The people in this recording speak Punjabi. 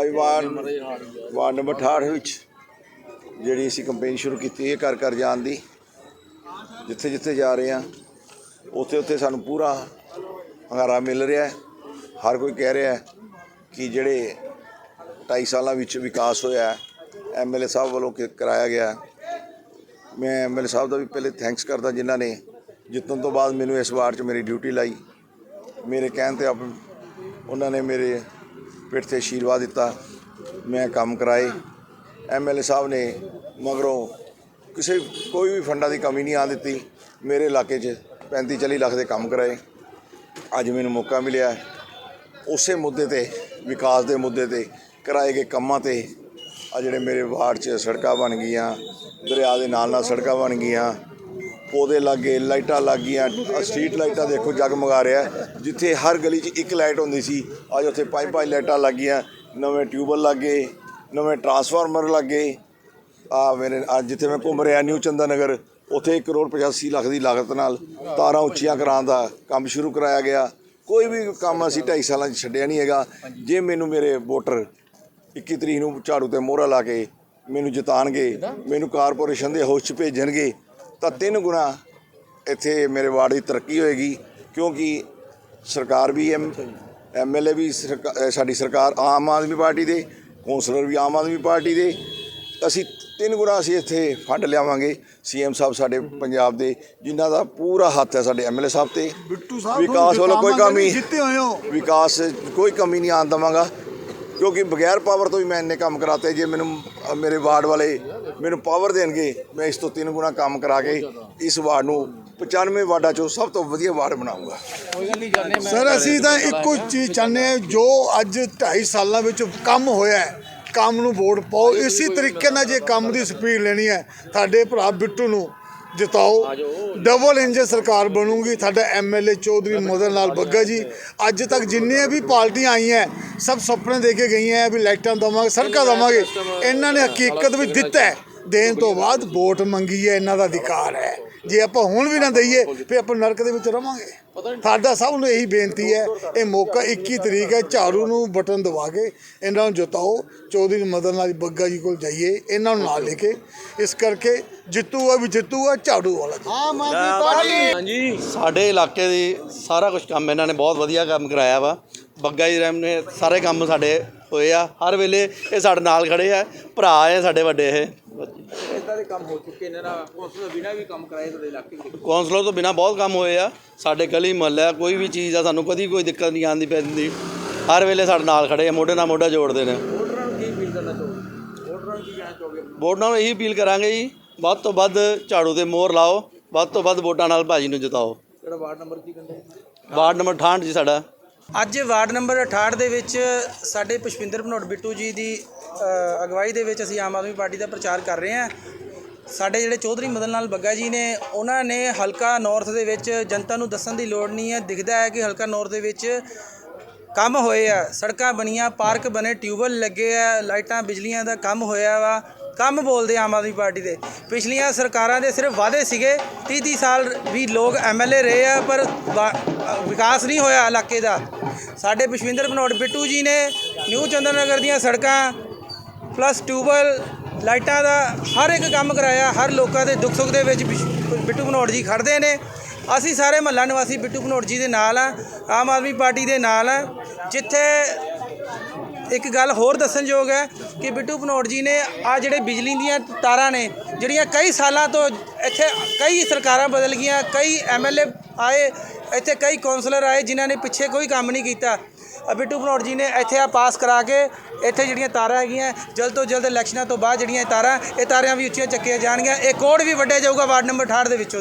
ਅੱਜ ਵਾਰਡ ਵਾਰਡ ਨੰਬਰ 68 ਵਿੱਚ ਜਿਹੜੀ ਅਸੀਂ ਕੰਪੇਨ ਸ਼ੁਰੂ ਕੀਤੀ ਹੈ ਘਰ ਘਰ ਜਾਣ ਦੀ ਜਿੱਥੇ ਜਿੱਥੇ ਜਾ ਰਹੇ ਹਾਂ ਉੱਥੇ ਉੱਥੇ ਸਾਨੂੰ ਪੂਰਾ ਹੰਗਾਰਾ ਮਿਲ ਰਿਹਾ ਹੈ। ਹਰ ਕੋਈ ਕਹਿ ਰਿਹਾ ਹੈ ਕਿ ਜਿਹੜੇ 2.5 ਸਾਲਾਂ ਵਿੱਚ ਵਿਕਾਸ ਹੋਇਆ ਹੈ ਐਮਐਲਏ ਸਾਹਿਬ ਵੱਲੋਂ ਕਿ ਕਰਾਇਆ ਗਿਆ। ਮੈਂ ਐਮਐਲਏ ਸਾਹਿਬ ਦਾ ਵੀ ਪਹਿਲੇ ਥੈਂਕਸ ਕਰਦਾ ਜਿਨ੍ਹਾਂ ਨੇ ਜਿੱਤਣ ਤੋਂ ਬਾਅਦ ਮੈਨੂੰ ਇਸ ਵਾਰ 'ਚ ਮੇਰੀ ਡਿਊਟੀ ਲਾਈ। ਮੇਰੇ ਕਹਿਣ ਤੇ ਆਪ ਉਹਨਾਂ ਨੇ ਮੇਰੇ ਪਿੱਠ ਤੇ ਆਸ਼ੀਰਵਾਦ ਦਿੱਤਾ, ਮੈਂ ਕੰਮ ਕਰਾਏ। ਐਮਐਲਏ ਸਾਹਿਬ ਨੇ ਮਗਰੋਂ ਕਿਸੇ ਕੋਈ ਵੀ ਫੰਡਾਂ ਦੀ ਕਮੀ ਨਹੀਂ ਆ ਦਿੱਤੀ। ਮੇਰੇ ਇਲਾਕੇ 'ਚ 35 40 ਲੱਖ ਦੇ ਕੰਮ ਕਰਾਏ। ਅੱਜ ਮੈਨੂੰ ਮੌਕਾ ਮਿਲਿਆ। ਉਸੇ ਮੁੱਦੇ ਤੇ, ਵਿਕਾਸ ਦੇ ਮੁੱਦੇ ਤੇ, ਕਰਾਏ ਗਏ ਕੰਮਾਂ ਤੇ, ਆ ਜਿਹੜੇ ਮੇਰੇ ਵਾਰਡ 'ਚ ਸੜਕਾਂ ਬਣ ਗਈਆਂ, ਦਰਿਆ ਦੇ ਨਾਲ ਨਾਲ ਸੜਕਾਂ ਬਣ ਗਈਆਂ। ਪੌਦੇ ਲੱਗੇ, ਲਾਈਟਾਂ ਲੱਗ ਗਈਆਂ ਸਟਰੀਟ ਲਾਈਟਾਂ ਦੇਖੋ ਜਗਮਗਾ ਰਿਹਾ। ਜਿੱਥੇ ਹਰ ਗਲੀ 'ਚ ਇੱਕ ਲਾਈਟ ਹੁੰਦੀ ਸੀ, ਅੱਜ ਉੱਥੇ ਪੰਜ ਪੰਜ ਲਾਈਟਾਂ ਲੱਗ ਗਈਆਂ ਨਵੇਂ ਟਿਊਬਲ ਲੱਗੇ, ਨਵੇਂ ਟਰਾਂਸਫਾਰਮਰ ਲੱਗੇ। ਆ ਮੇਰੇ, ਅੱਜ ਜਿੱਥੇ ਮੈਂ ਘੁੰਮ ਰਿਹਾ, ਨਿਊ ਚੰਦਾ ਨਗਰ ਉੱਥੇ 1 ਕਰੋੜ 85 ਲੱਖ ਦੀ ਲਾਗਤ ਨਾਲ ਤਾਰਾਂ ਉੱਚੀਆਂ ਕਰਾਉਣ ਦਾ ਕੰਮ ਸ਼ੁਰੂ ਕਰਾਇਆ ਗਿਆ। ਕੋਈ ਵੀ ਕੰਮ ਅਸੀਂ 2.5 ਸਾਲਾਂ 'ਚ ਛੱਡਿਆ ਨਹੀਂ ਹੈਗਾ। ਜੇ ਮੈਨੂੰ ਮੇਰੇ ਵੋਟਰ 21 ਤਰੀਕ ਨੂੰ ਝਾੜੂ ਤੇ ਮੋਹਰਾ ਲਾ ਕੇ ਮੈਨੂੰ ਜਿਤਾਣਗੇ, ਮੈਨੂੰ ਕਾਰਪੋਰੇਸ਼ਨ ਦੇ ਹਾਊਸ 'ਚ ਭੇਜਣਗੇ ਤਾਂ ਤਿੰਨ ਗੁਣਾ ਇੱਥੇ ਮੇਰੇ ਵਾਰਡ ਦੀ ਤਰੱਕੀ ਹੋਏਗੀ ਕਿਉਂਕਿ ਸਰਕਾਰ ਵੀ ਐਮ ਐਮਐਲਏ ਵੀ ਸਾਡੀ ਸਰਕਾਰ ਆਮ ਆਦਮੀ ਪਾਰਟੀ ਦੇ ਕੌਂਸਲਰ ਵੀ ਆਮ ਆਦਮੀ ਪਾਰਟੀ ਦੇ। ਅਸੀਂ ਤਿੰਨ ਗੁਣਾ ਅਸੀਂ ਇੱਥੇ ਫੰਡ ਲਿਆਵਾਂਗੇ ਸੀਐਮ ਸਾਹਿਬ ਸਾਡੇ ਪੰਜਾਬ ਦੇ ਜਿਨ੍ਹਾਂ ਦਾ ਪੂਰਾ ਹੱਥ ਹੈ ਸਾਡੇ ਐਮਐਲਏ ਸਾਹਿਬ ਤੇ। ਬਿੱਟੂ ਸਾਹਿਬ ਵਿਕਾਸ ਵੱਲੋਂ ਕੋਈ ਕਮੀ ਜਿੱਤੇ ਹੋਏ ਹੋ। ਵਿਕਾਸ ਕੋਈ ਕਮੀ ਨਹੀਂ ਆਉਣ ਦੇਵਾਂਗਾ। ਕਿਉਂਕਿ ਬਗੈਰ ਪਾਵਰ ਤੋਂ ਵੀ ਮੈਂ ਇੰਨੇ ਕੰਮ ਕਰਾਤੇ ਜੇ ਮੈਨੂੰ ਮੇਰੇ ਵਾਰਡ ਵਾਲੇ ਮੈਨੂੰ ਪਾਵਰ ਦੇਣਗੇ ਮੈਂ ਇਸ ਤੋਂ ਤਿੰਨ ਗੁਣਾ ਕੰਮ ਕਰਾ ਕੇ ਇਸ ਵਾਰਡ ਨੂੰ 95 ਵਾਰਡਾਂ ਚੋਂ ਸਭ ਤੋਂ ਵਧੀਆ ਵਾਰਡ ਬਣਾਉਂਗਾ ਸਰ ਅਸੀਂ ਤਾਂ ਇੱਕੋ ਚੀਜ਼ ਚਾਹੁੰਦੇ ਹਾਂ ਜੋ ਅੱਜ 2.5 ਸਾਲਾਂ ਵਿੱਚ ਕੰਮ ਹੋਇਆ ਹੈ ਕੰਮ ਨੂੰ ਵੋਟ ਪਾਓ। ਇਸੇ ਤਰੀਕੇ ਨਾਲ ਜੇ ਕੰਮ ਦੀ ਸਪੀਡ ਲੈਣੀ ਹੈ ਸਾਡੇ ਭਰਾ ਬਿੱਟੂ ਨੂੰ ਜਿਤਾਓ। ਡਬਲ ਇੰਜਨ ਸਰਕਾਰ ਬਣੂਗੀ। ਸਾਡਾ ਐਮਐਲਏ ਚੌਧਰੀ ਮਦਨ ਲਾਲ ਬੱਗਾ ਜੀ। ਅੱਜ ਤੱਕ ਜਿੰਨੀਆਂ ਵੀ ਪਾਰਟੀਆਂ ਆਈਆਂ ਸਭ ਸੁਪਨੇ ਦੇ ਕੇ ਗਈਆਂ ਹੈ ਵੀ ਲਾਈਟਾਂ ਦਵਾਂਗੇ ਸੜਕਾਂ ਦਵਾਂਗੇ। ਇਹਨਾਂ ਨੇ ਹਕੀਕਤ ਵਿੱਚ ਦਿੱਤਾ ਹੈ। ਦੇਣ ਤੋਂ ਬਾਅਦ ਵੋਟ ਮੰਗੀ ਹੈ ਇਹਨਾਂ ਦਾ ਅਧਿਕਾਰ ਹੈ। ਜੇ ਆਪਾਂ ਹੁਣ ਵੀ ਨਾ ਦਈਏ ਫਿਰ ਆਪਾਂ ਨਰਕ ਦੇ ਵਿੱਚ ਰਵਾਂਗੇ। ਸਾਡਾ ਸਭ ਨੂੰ ਇਹੀ ਬੇਨਤੀ ਹੈ ਇਹ ਮੌਕਾ 21 ਤਰੀਕ ਹੈ ਝਾੜੂ ਨੂੰ ਬਟਨ ਦਬਾ ਕੇ ਇਹਨਾਂ ਨੂੰ ਜਿਤਾਓ। ਚੌਧਰੀ ਮਦਨ ਲਾਲ ਬੱਗਾ ਜੀ ਕੋਲ ਜਾਈਏ ਇਹਨਾਂ ਨੂੰ ਨਾਲ ਲੈ ਕੇ। ਇਸ ਕਰਕੇ ਜਿੱਤੂਗਾ ਵੀ ਜਿੱਤੂਗਾ ਝਾੜੂ ਵਾਲਾ ਆਮ ਹਾਂਜੀ। ਸਾਡੇ ਇਲਾਕੇ ਦੀ ਸਾਰਾ ਕੁਝ ਕੰਮ ਇਹਨਾਂ ਨੇ ਬਹੁਤ ਵਧੀਆ ਕੰਮ ਕਰਾਇਆ ਵਾ। ਬੱਗਾ ਜੀ ਰਹਿਮ ਨੇ ਸਾਰੇ ਕੰਮ ਸਾਡੇ ਹੋਏ ਆ। ਹਰ ਵੇਲੇ ਇਹ ਸਾਡੇ ਨਾਲ ਖੜੇ ਆ। ਭਰਾ ਆ ਸਾਡੇ ਵੱਡੇ ਇਹ। ਇਦਾਂ ਦੇ ਕੰਮ ਹੋ ਚੁੱਕੇ ਨੇ ਨਾ। ਕੌਂਸਲ ਤੋਂ ਬਿਨਾਂ ਵੀ ਕੰਮ ਕਰਾਏ ਤੁਹਾਡੇ ਇਲਾਕੇ ਵਿੱਚ? ਕੌਂਸਲਰ ਤੋਂ ਬਿਨਾ ਬਹੁਤ ਕੰਮ ਹੋਏ ਆ। ਸਾਡੇ ਗਲੀ ਮੁਹੱਲਾ ਕੋਈ ਵੀ ਚੀਜ਼ ਆ ਸਾਨੂੰ ਕਦੀ ਕੋਈ ਦਿੱਕਤ ਨਹੀਂ ਆਉਂਦੀ ਪੈਂਦੀ ਹਰ ਵੇਲੇ ਸਾਡੇ ਨਾਲ ਖੜੇ ਆ ਮੋਢੇ ਨਾਲ ਮੋਢਾ ਜੋੜਦੇ ਨੇ। ਵੋਟਰਾਂ ਨੂੰ ਕੀ ਅਪੀਲ ਕਰਨਾ ਚਾਹੋਗੇ? ਵੋਟਰਾਂ ਨੂੰ ਕੀ ਕਹਿਣਾ ਚਾਹੋਗੇ? ਵੋਟਾਂ ਨੂੰ ਇਹੀ ਅਪੀਲ ਕਰਾਂਗੇ ਜੀ। ਵੱਧ ਤੋਂ ਵੱਧ ਝਾੜੂ ਤੇ ਮੋਹਰ ਲਾਓ। ਵੱਧ ਤੋਂ ਵੱਧ ਵੋਟਾਂ ਨਾਲ ਭਾਜੀ ਨੂੰ ਜਿਤਾਓ। ਕਿਹੜਾ ਵਾਰਡ ਨੰਬਰ ਕੀ ਕਹਿੰਦੇ? ਵਾਰਡ ਨੰਬਰ 68 ਜੀ ਸਾਡਾ। ਅੱਜ ਵਾਰਡ ਨੰਬਰ 68 ਦੇ ਵਿੱਚ ਸਾਡੇ ਪੁਸ਼ਪਿੰਦਰ ਭਨੋਟ ਬਿੱਟੂ ਜੀ ਦੀ ਅਗਵਾਈ ਦੇ ਵਿੱਚ ਅਸੀਂ ਆਮ ਆਦਮੀ ਪਾਰਟੀ ਦਾ ਪ੍ਰਚਾਰ ਕਰ ਰਹੇ ਹਾਂ। ਸਾਡੇ ਜਿਹੜੇ ਚੌਧਰੀ ਮਦਨ ਲਾਲ ਬੱਗਾ ਜੀ ਨੇ, ਉਹਨਾਂ ਨੇ ਹਲਕਾ ਨਾਰਥ ਦੇ ਵਿੱਚ ਜਨਤਾ ਨੂੰ ਦੱਸਣ ਦੀ ਲੋੜ ਨਹੀਂ ਹੈ। ਦਿਖਦਾ ਹੈ ਕਿ ਹਲਕਾ ਨਾਰਥ ਦੇ ਵਿੱਚ ਕੰਮ ਹੋਏ ਆ। ਸੜਕਾਂ ਬਣੀਆਂ, ਪਾਰਕ ਬਣੇ ਟਿਊਬਲ ਲੱਗੇ ਆ, ਲਾਈਟਾਂ, ਬਿਜਲੀਆਂ ਦਾ ਕੰਮ ਹੋਇਆ ਵਾ। ਕੰਮ ਬੋਲਦੇ ਆਮ ਆਦਮੀ ਪਾਰਟੀ ਦੇ। ਪਿਛਲੀਆਂ ਸਰਕਾਰਾਂ ਦੇ ਸਿਰਫ ਵਾਅਦੇ ਸੀਗੇ 30 30 ਸਾਲ ਵੀ ਲੋਕ ਐਮਐਲਏ ਰਹੇ ਆ, ਪਰ ਵਾ- ਵਿਕਾਸ ਨਹੀਂ ਹੋਇਆ ਇਲਾਕੇ ਦਾ। ਸਾਡੇ ਪੁਸ਼ਪਿੰਦਰ ਭਨੋਟ ਬਿੱਟੂ ਜੀ ਨੇ ਨਿਊ ਚੰਦਰ ਨਗਰ ਦੀਆਂ ਸੜਕਾਂ ਪਲੱਸ ਟਿਊਬਲ ਲਾਈਟਾਂ ਦਾ ਹਰ ਇੱਕ ਕੰਮ ਕਰਾਇਆ, ਹਰ ਲੋਕਾਂ ਦੇ ਦੁੱਖ ਸੁੱਖ ਦੇ ਵਿੱਚ ਬਿਸ਼- ਬਿੱਟੂ ਭਨੋਟ ਜੀ ਖੜਦੇ ਨੇ। ਅਸੀਂ ਸਾਰੇ ਮਹੱਲਾ ਨਿਵਾਸੀ ਬਿੱਟੂ ਭਨੋਟ ਜੀ ਦੇ ਨਾਲ ਆ ਆਮ ਆਦਮੀ ਪਾਰਟੀ ਦੇ ਨਾਲ ਆ ਜਿੱਥੇ ਇੱਕ ਗੱਲ ਹੋਰ ਦੱਸਣਯੋਗ ਹੈ ਕਿ ਬਿੱਟੂ ਭਨੋਟ ਜੀ ਨੇ ਆ ਜਿਹੜੇ ਬਿਜਲੀ ਦੀਆਂ ਤਾਰਾਂ ਨੇ, ਜਿਹੜੀਆਂ ਕਈ ਸਾਲਾਂ ਤੋਂ ਇੱਥੇ ਕਈ ਸਰਕਾਰਾਂ ਬਦਲ ਗਈਆਂ, ਕਈ ਐਮਐਲਏ ਆਏ ਇੱਥੇ ਕਈ ਕਾਉਂਸਲਰ ਆਏ ਜਿਨ੍ਹਾਂ ਨੇ ਪਿੱਛੇ ਕੋਈ ਕੰਮ ਨਹੀਂ ਕੀਤਾ। ਬਿੱਟੂ ਭਨੋਟ ਜੀ ਨੇ ਇੱਥੇ ਆ ਪਾਸ ਕਰਾ ਕੇ ਇੱਥੇ ਜਿਹੜੀਆਂ ਤਾਰਾਂ ਹੈਗੀਆਂ, ਜਲਦ ਤੋਂ ਜਲਦ ਇਲੈਕਸ਼ਨਾਂ ਤੋਂ ਬਾਅਦ ਜਿਹੜੀਆਂ ਇਹ ਤਾਰਾਂ ਇਹ ਤਾਰਾਂ ਵੀ ਉੱਚੀਆਂ ਚੱਕੀਆਂ ਜਾਣਗੀਆਂ। ਇਹ ਕੋਡ ਵੀ ਵੱਢਿਆ ਜਾਊਗਾ ਵਾਰਡ ਨੰਬਰ 68 ਦੇ ਵਿੱਚੋਂ।